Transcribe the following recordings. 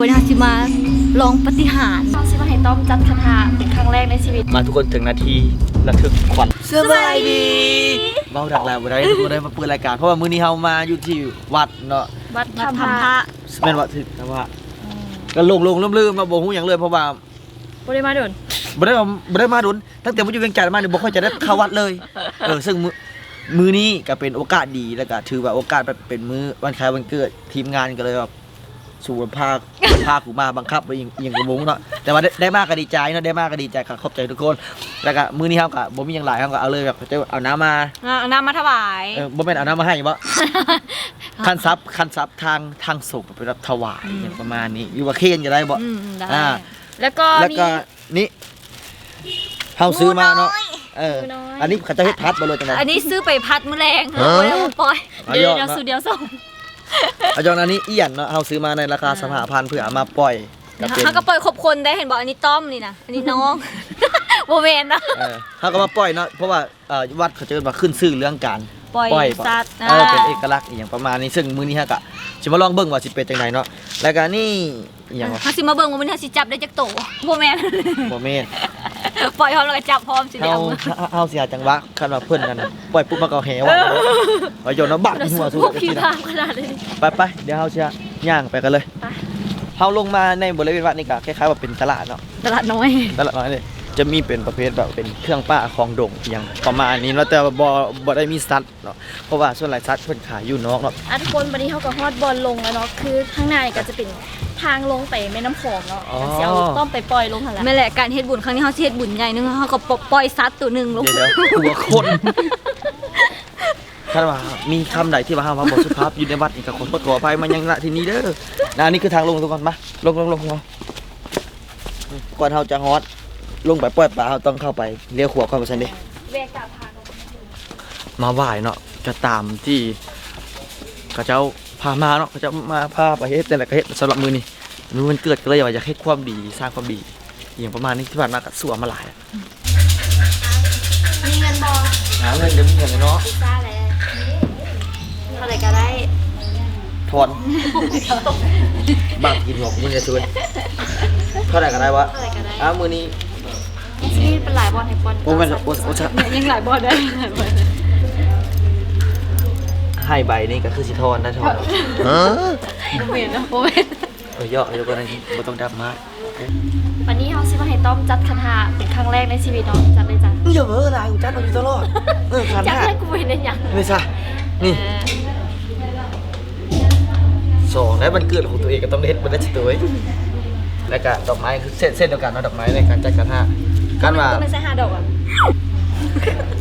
วันนี้สิมาลองปฏิหารย์ต้องซิมาให้ต้อมจัดคาถาเป็นครั้งแรกในชีวิต มาทุกคนถึงนาทีระทึกขวัญสบายดีเบาดักแล้วบ่ได้บ่ได้มาเปิดรายการ เพราะว่ามื้อนี้เฮามาอยู่ที่วัดเนาะวัดมาทำทำพพระระแม่นว่าถึกแต่ว่าก็ลงลงลืมๆมาบ่ฮู้หยังเลยเพราะว่าบริมาโดนบ่ได้มาบ่ได้มาดุนตั้งแต่มาอยู่เวียงจันทน์มาเนี่ยบ่ค่อยจะได้เข้าวัดเลย เออซึ่งมื้อมื้อนี้ก็เป็นโอกาสดีแล้วก็ถือว่าโอกาสเป็นมื้อวันคล้ายวันเกิดทีมงานก็เลยแบบ สู่ภาคภาคกูมาบังคับไปอีกอย่างกระบงเนาะแต่ว่าได้ได้มากก็ดีใจเนาะได้มากก็ดีใจครับขอบใจทุกคนแล้วก็มื้อนี้เฮาก็บ่มีหยังหลายเฮาก็เอาเลยแบบจะเอาน้ำมาอะเอาน้ำมาถวาย เออบ่แม่นเอาน้ำมาให้บ่ คันซับคันซับทางทางส่งไปรับถวายอย่างประมาณนี้อยู่ว่าเคนจะได้บ่ อืมได้อ่า แล้วก็แล้วมี ก็นี่เฮาซื้อมาเนาะเออหมูน้อย อันนี้เขาจะให้พัดบ่เลยจังได๋ อันนี้ซื้อไปพัดมื้อแรงฮะไว้แล้วมาปล่อยเอาเดี๋ยยอวดเดี๋ยวเนาะสูเดียวส่งเอาจองอันนี้เอียนเนาะเฮาซื้อมาในราคา35,000เพื่อเอามาปล่อยก็เป็นเขาก็ปล่อยครบคนได้เห็นบอกอันนี้ต้อมนี่นะอันนี้น้องโมเมนนะเออเฮาก็มาปล่อยเนาะเพราะว่าเอ่อวัดเขาจะมาขึ้นชื่อเรื่องการปล่อยปล่อยสัตว์เออเป็นเอกลักษณ์อหย่างประมาณนี้ซึ่งมื้อนี้ฮะก็สิมาลองเบิ่งว่าสิเป็นจังไดเนาะแล้วก็นี่อหย่างว่าเขาสิมาเบิ่งว่ามันเขาสิจับได้จักโตโมเมนบ่แม่น ปล่อยพร้อมแล้วก็จับพร้อมสิเฮาเดียวเฮาเฮาเสียจังหวะคันว่าเพิ่นนั่นน่ะปล่อยปุ๊บมาก็แหวะเอาโยนเอาบักในหัวสู้พวกกันผีทีนะ พามขนาดนี้ ไปไปเดี๋ยวเฮาสิย่างไปกันเลยไป เฮาลงมาในบริเวณวัดนี่ก็คล้ายๆว่าเป็นตลาดเนาะตลาดน้อยตลาดน้อยเลย จะมีเป็นประเภทแบบเป็นเครื่องป้าของดงอหย่างประมาณนี้เนาะแต่ว่าบ่บ่ได้มีสัตว์เนาะเพราะว่าส่วนหลายสัตว์เพิ่นขายอยู่นอกเนาะอะทุกคนวันนี้เขาก็ฮอดบอลลงแล้วเนาะคือข้างในก็จะเป็นทางลงไปแม่น้ำโขงเนาะเสียวต้อมไปปล่อยลงหันละไม่นแหละการเฮ็ดบุญครั้งนี้เขาสิเฮ็ดบุญใหญ่นึงเขาก็ปล่อยสัตว์ตัวหนึงลงเดี๋ยวเดี๋ยวหัวคนถ้าว่ามีคำใดที่ว่าห้ามว่าบ่สุภาพอยู่ในวัดนี่ก็ขอโทษขออภัยมายังณที่นี้เด้อนะอันนี้คือทางลงทุกคนมาลงลงลงลงก่อนเฮาจะฮอด ลงไปปล่อยปลาเฮาต้องเข้าไปเลี้ยวขวาก่อนว่าซั่นเด้เวกาพาลงมาไหว้เนาะก็ตามที่เขาเจ้าพามาเนาะเขาเจ้ามาพาไปเฮ็ดแต่ละก็เฮ็ดสำหรับมือนี่มือมันเกิดก็เลยว่าอยากเฮ็ดความดีสร้างความดี อย่างประมาณนี้ที่ผ่านมาก็สัวมาหลายอะมีเงินบอลหาเงินเดี๋ยวมีเงินเนาะพิซซ่าแล้วเท่าไหร่ก็ได้ทอนบ้างกินหมกมึงจะช่วยเท่าไหร่ก็ได้วะเท่าไหร่ก็ได้อ้าวมือนี้ นี่เป็นหลายบอลให้บอลโอ้แม่นโอ้โอ้ชะยังหลายบอลได้หลายบอลให้ใบนี่ก็คือสิทอนนะทอนโมเมนต์นะโมเมนต์เออเยอะเดี๋ยวก่อนนะบ่ต้องดับมากวันนี้เขาซิมาให้ต้อมจัดคาถาเป็นครั้งแรกในชีวิตเนาะจัดเลยจ้ะมึงอย่าเพ้ออะไรกูจัดมาอยู่ตลอดเออคันจัดห้าให้กูเป็นได้ยังนี่ซะนี่เออสองแล้วมันเกิดของตัวเองก็ต้องเฮ็ดมันได้จิตตัวเองแล้วก็ดอกไม้คือเส้นเส้นเดียวกันเนาะดอกไม้ในการจัดการห้า การว่าก็ไม่ใช่ห้าดอกอะ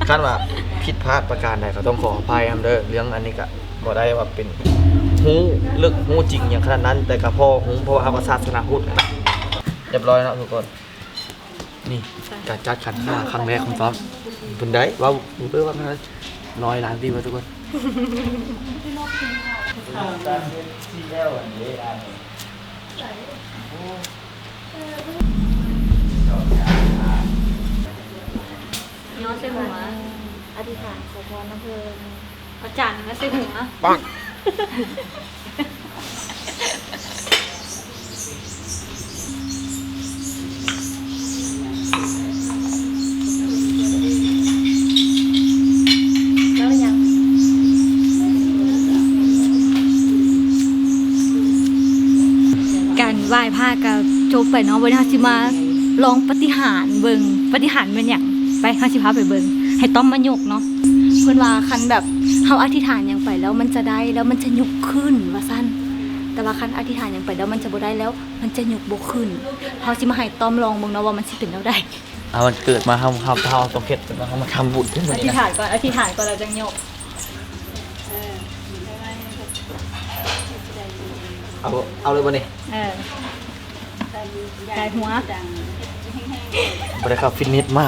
การว่าผิดพลาดประการใดก็ต้องขออภัยครับเด้อเรื่องอันนี้ก็บ่ได้ว่าเป็นฮู้ลึกฮู้จริงอย่างขนาดนั้น แต่ก็พอฮู้เพราะว่าเฮาก็ศาสนาพุทธนะเรียบร้อยแล้วทุกคนนี่การจัดขันห้าครั้งแรกของซ้อมเป็นได้เว้าดูเด้อว่ามันร้อยล้านวิวอะทุกคนย้อ นใส่หัวอธิษฐานขอพรน้ำเพลินเอาจานมาใส่หัวปังแล้วยังการไหว้พระก็จบไปเนาะวันนี้เราสิมาลองปฏิหารย์เบิ่งปฏิหารย์เป็นอย่าง ไปเฮาสิพาไปเบิ่งให้ต้อมมายกเนาะเพิ่นว่าคันแบบเฮาอธิษฐานหยังไปแล้วมันจะได้แล้วมันจะยกขึ้นว่าซั่นแต่ว่าคันอธิษฐานหยังไปแล้วมันจะบ่ได้แล้ว มันจะยกบ่ขึ้นเฮาสิมาให้ต้อมลองเบิ่งเนาะว่ามันสิเป็นแล้วได้เอามันเกิดมาเฮาเฮาเฮาต้องเฮ็ดเฮามาทำบุญขึ้นอมาธินี่ษนะฐานก่อนอธิษฐานก่อนเราจะยกเอาเอาเลยบ่นี่เออได้หัว บ่ได้เข้าฟิตเนสมา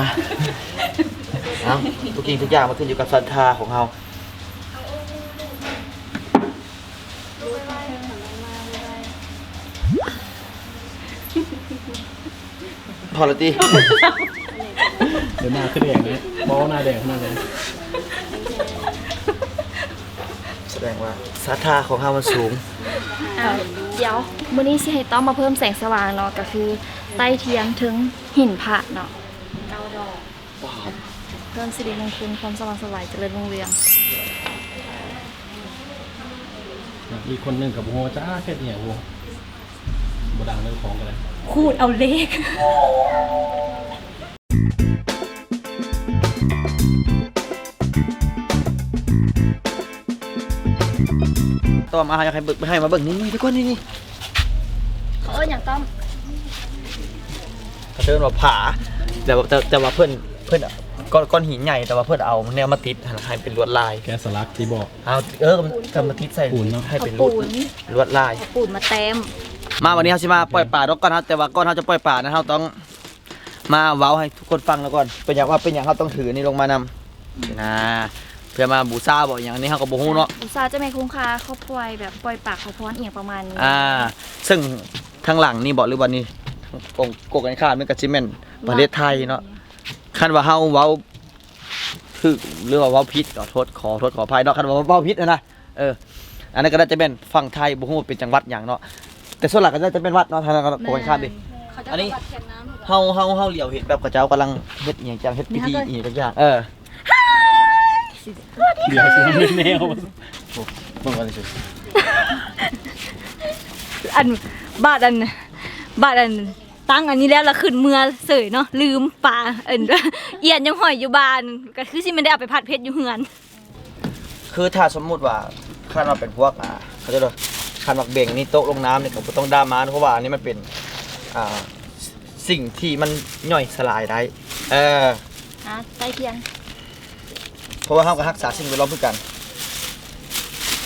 เอาทุกสิ่งทุกอย่างมันขึ้นอยู่กับศรัทธาของเฮาพอและติเดี๋ยวหน้าขึ้นแดงนะมองหน้าแดงขนาดนั้นแสดงว่าศรัทธาของเฮามันสูงอ้าวเดี๋ยวมื้อนี้สิให้ต้อมมาเพิ่มแสงสว่างเนาะก็คือ ใต้เทียงถึงหินพระเนาะเก้าดอกเพิ่มสิริมงคลความสว่างไสวายเจริญรุ่งเรืองอีกคนหนึงกับโหจ้าแค่เนี่ยโหบ่ดังเรื่องของกันเลยขูดเอาเลขต่อมาอยากให้เบิกให้มาเบิ่งนี่นี่ทุกคนนี่นี่เขาเอิ้นหยังต้อม เขาเชิญว่าผาแต่ว่าแต่แต่ว่าเพื่อนเพื่อนก้อนก้อนหินใหญ่แต่ว่าเพื่อนเอาแนวมาติดให้เป็นลวดลาย แกสลักที่บอก เอาเออก็มาติดใส่ปูนเนอะ ให้เอาเป็นลวปูดนลวดลาย เอาปูนมาแต้มมาวันนี้เขาสิมาปล่อยป่าดอกก่อนครับแต่ว่าก่อนเขาจะปล่อยป่านะเขาต้องมาเว้าให้ทุกคนฟังแล้วก่อนเป็นอย่างว่าเป็นอย่างเขาต้องถือนี่ลงมานำนะเพื่อมาบูชาบอกอย่างนี้เขาก็บ่ฮู้เนาะอุตสาห์จะไม่คุ้มค่าเขาปล่อยแบบปล่อยปากเขาพรเอียงประมาณนี้อ่า ซึ่งทางหลังนี่บอกหรือว่านี่ กงกงกันข้ามมันก็สิแม่นประเทศไทยเนาะคันว่าเฮาเว้าคือหรือว่าเว้าผิดขอโทษขอโทษขออภัยเนาะคันว่าเว้าผิดนะนะเออ อันนั้นก็น่าจะเป็นฝั่งไทยบ่ฮู้ว่าเป็นจังหวัดหยังเนาะแต่ส่วนหลักก็น่าจะเป็นวัดเนาะทางนั้นก็กงกันข้ามดิเขาจะอันนี้วัดแขนน้ำเฮาเฮาเฮาเหลียวเห็นแบบกระเจ้ากำลังเฮ็ดอหย่างจังเฮ็ดพิธีนี่อีฮะกอย่างเออเดี๋ยวสิมันแนวเบิ่งกันสิอันบาทอัน บาทอันตั้งอันนี้แล้วละขึ้นเมือเสยเนาะลืมปลาเอินเอียนยังหอยอยู่บ้านก็คือสิไม่ได้เอาไปผัดเพชรอยู่เฮือน คือถ้าสมมุติว่าคันว่าเป็นพวกอ่าเขาจะเรียกว่าคันวักเบ่งนี่โต๊ะลงน้ำนี่ก็บ่ต้องด่ามาเพราะว่าอันนี้มันเป็นอ่าสิ่งที่มันย่อยสลายได้เออนะใต้เทียงเพราะว่าเฮาก็รักษาสิ่งแวดล้อมคือกัน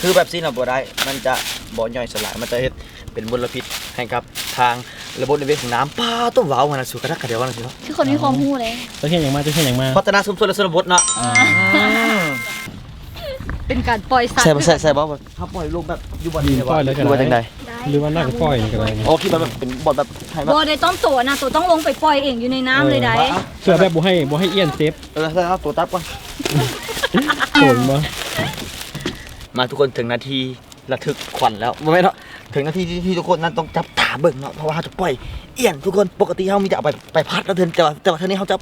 คือแบบนี้น่ะบ่ได้มันจะ บ่ย่อยสลายมันจะเฮ็ดเป็นมลพิษให้กับทางระบบนิเวศของน้ำป้าต้องว้าวมันนะสุกระดักกระเดียวนะสิเนาะคือคนมีความรู้เลยเจะเห็นอย่างมาเจะเห็นอย่างมาพัฒนาชุมชนและชนบทเนาะอืมเป็นการปล่อยสัตว์ใส่บ่ใส่ใส่บ่แบบถ้าปล่อยลงแบบอยู่บนนี้ปล่อยเลยก็อยู่ว่าจังไดได้ได้หรือว่าน่าจะปล่อยกันเลยโอ้คิดว่าแบบเป็นบทแบบให้แบบบ่ได้ต้องตัวนะตัวต้องลงไปปล่อยเองอยู่ในน้ำเลยได้เพื่อแบบบ่ให้บ่ให้เอี้ยนเซฟเออใช่ครับตัวตับก่อนโซนบ่มาทุกคนถึงนาที ระทึกขวัญแล้วบ่แม่นเนาะถึงนาทีที่ที่ทุกคนนั้นต้องจับตาเบิ่งเนาะเพราะว่าเขาจะปล่อยเอี้ยนทุกคนปกติเฮามีแต่เอาไปไปพัดแล้วเทินแต่ว่าแต่ว่าเท่านี้เขาจะ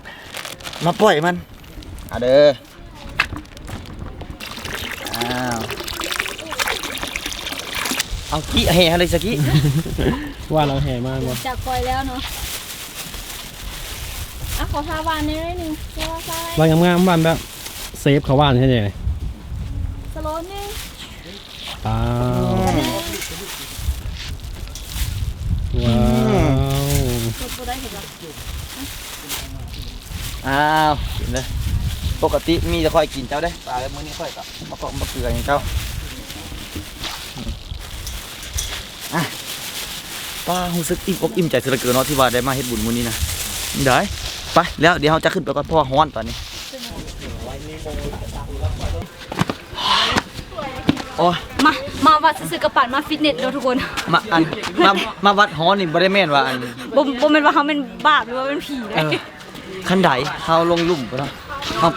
มาปล่อยมันอะเด้ออ้าวเอากี้เฮ้อะไรสักกี้ว่าเราแห่มากบ่จากปล่อยแล้วเนาะอะขอทาวานนิดนึงเพราะว่าใช่วางงามๆบ้านแบบเซฟเขาว่านใช่ไหมสโลว์ ว้าวว้าวบ่ได้เห็นหรออ้าวกินเลยปกติมีแต่ค่อยกินเจ้าได้ปลาแล้วมื้อนี้ค่อยกับมะกอกมะเขืออย่างเจ้าอะป้ารู้สึกอิ่มอกอิ่มใจเสือเกินเนาะที่ว่าได้มาเฮ็ดบุญมื้อนี้นะได้ไปแล้วเดี๋ยวเราจะขึ้นไปก่อนเพราะว่าร้อนตอนนี้ โอ้ยมามาวัดซื้อกระปัดมาฟิตเนสเนาะทุกคนมาอันมามาวัดฮ้อนนี่บ่ได้แม่นว่าอันบ่บ่แม่นว่าเขาเป็นบาปหรือว่าเป็นผีเออขั้นใดเขาลงลุ่มไปแล้วเขา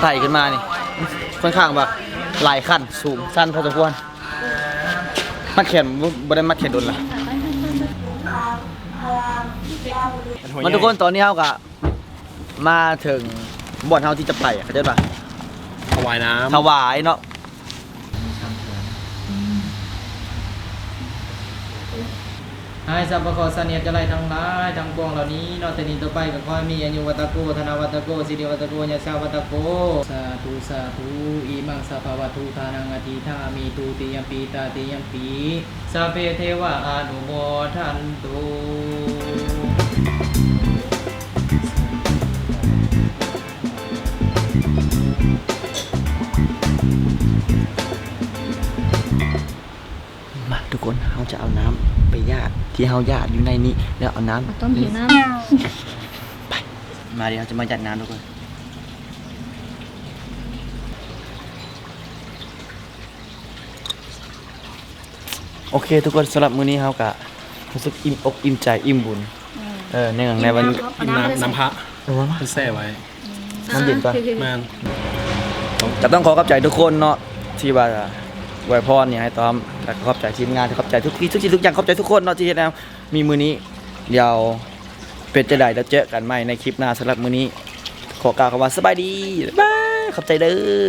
ไต่ขึ้นมานี่ค่อนข้างแบบหลายขั้นสูงสั้นพอสมควรมัดแขนบ่บ่ได้มัดแขนโดนละมันทุกคนตอนนี้เขาก็มาถึงบ่อนเฮาที่จะไปอะเข้าใจป่ะถวายน้ถวายเนาะ ให้สัพพะขอเสนียดจะไล่ทั้งหลายทั้งปวงเหล่านี้นอกจากนี้ต่อไปก็ขอให้มีอายุวัตโกธนาวัตโกสิริวัตโกยะชาวัตโกสาธุสาธุอิมังสัพพะวัตุทานังอธิธามีตุติยมปีตาติยมปีสัพเพเทวะอนุโมทันตุ ทุกคนเขาจะเอาน้ำไปญาติที่เฮาญาติอยู่ในนี้ แล้วเอาน้ำต้มหิวน้มาเดี๋ยวเราจะมาจัดน้ำทุกคน โอเค ทุกคนสำหรับมื้อนี้เฮากะรู้สึกอิ่มอกอิ่มใจอิ่มบุญเออในในวันำกินน้ำน้ำพระเออวะเป็นแช่ไว้ำน้ำเย็นปะแม่นจะต้องขอขอบใจทุกคนเนาะที่ว่า ไวยพรเนี่ยให้ต้อมแล้วก็ขอบใจทีมงานขอบใจทุกที่ทุกที่ทุกอย่างขอบใจทุกคนเนาะที่เห็นแนวมีมือนี้เดี๋ยวเป็นจะได้แล้วเจอกันใหม่ในคลิปหน้าสำหรับมือนี้ ขอกล่าวคำว่าสบายดีบ๊ายบายขอบใจเด้อ